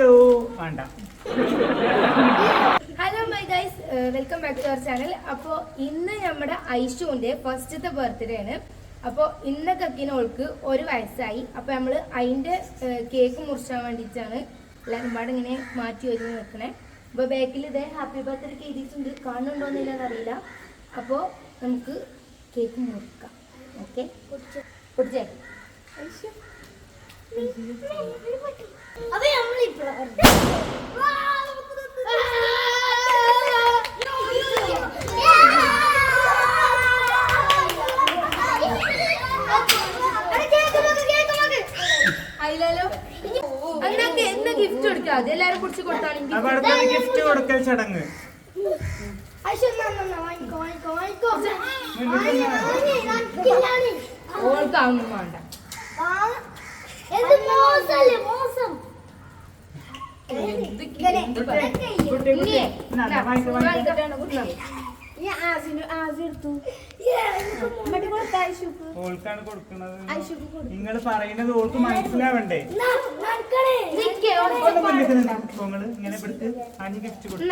വേണ്ട. Hello my guys welcome back to our channel അപ്പോ ഇന്ന് നമ്മുടെ ഐഷുവിന്റെ ഫസ്റ്റത്തെ ബർത്ത്ഡേ ആണ്. അപ്പോ ഇന്ന കക്കിനോൾക്ക് ഒരു വയസ്സായി. അപ്പോൾ നമ്മൾ അതിന്റെ കേക്ക് മുറിച്ചാൻ വേണ്ടിയിട്ടാണ് എല്ലാവരും പാടെ ഇങ്ങനെ മാറ്റി ഒരുങ്ങി നിൽക്കണേ. അപ്പോൾ ബാക്കിൽ ഇതേ ഹാപ്പി ബർത്ത്ഡേ എഴുതിയിട്ടുണ്ട്. കാണുന്നുണ്ടോന്നില്ലെന്ന് അറിയില്ല. അപ്പോൾ നമുക്ക് കേക്ക് മുറിക്കാം. ഓക്കെ പൊടിച്ചേ. അപ്പൊ അതിലോ അങ്ങനെയൊക്കെ എന്താ ഗിഫ്റ്റ് കൊടുക്കാം? അത് എല്ലാവരും കുറിച്ച് കൊടുത്താണെങ്കിൽ അപ്പൊ ഗിഫ്റ്റ് കൊടുക്കൽ ചടങ്ങ്. ഓൾക്കാവുന്നു വേണ്ട. ഓൾക്കാണ് കൊടുക്കുന്നത് നിങ്ങൾ പറയുന്നത് ഓൾക്ക് മനസ്സിലാവണ്ടേ? നിങ്ങൾ ഇങ്ങനെ പിടിച്ച് അഞ്ച് ഗിഫ്റ്റ് കൊടുക്കും.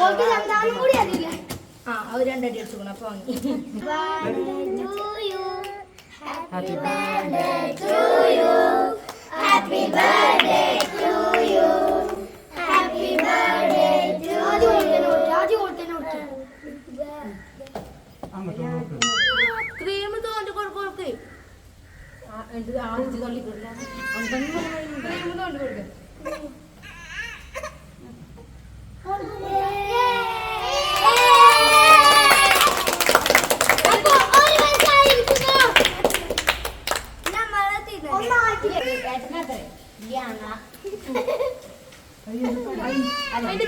ഓൾക്ക് കൂടി അറിയില്ല. ആ അത് രണ്ടടി അടിച്ചു അപ്പൊ വാങ്ങി Happy birthday to you. Happy birthday to you. Happy birthday to you. ആദ്യം ഓൾക്കനെ കൊടുക്ക്, ആദ്യം ഓൾക്കനെ കൊടുക്ക്. ക്രീം തോണ്ടി കൊടുക്ക് ആ, എന്ത് ആദ്യത്തെ തൊള്ളി കൊടുക്കില്ല ക്രീം തോണ്ടി കൊടുക്ക് അപ്പൊ ഒരു വയസ്സായിരിക്കുന്നു. ഒന്നാക്കി. അതിന്റെ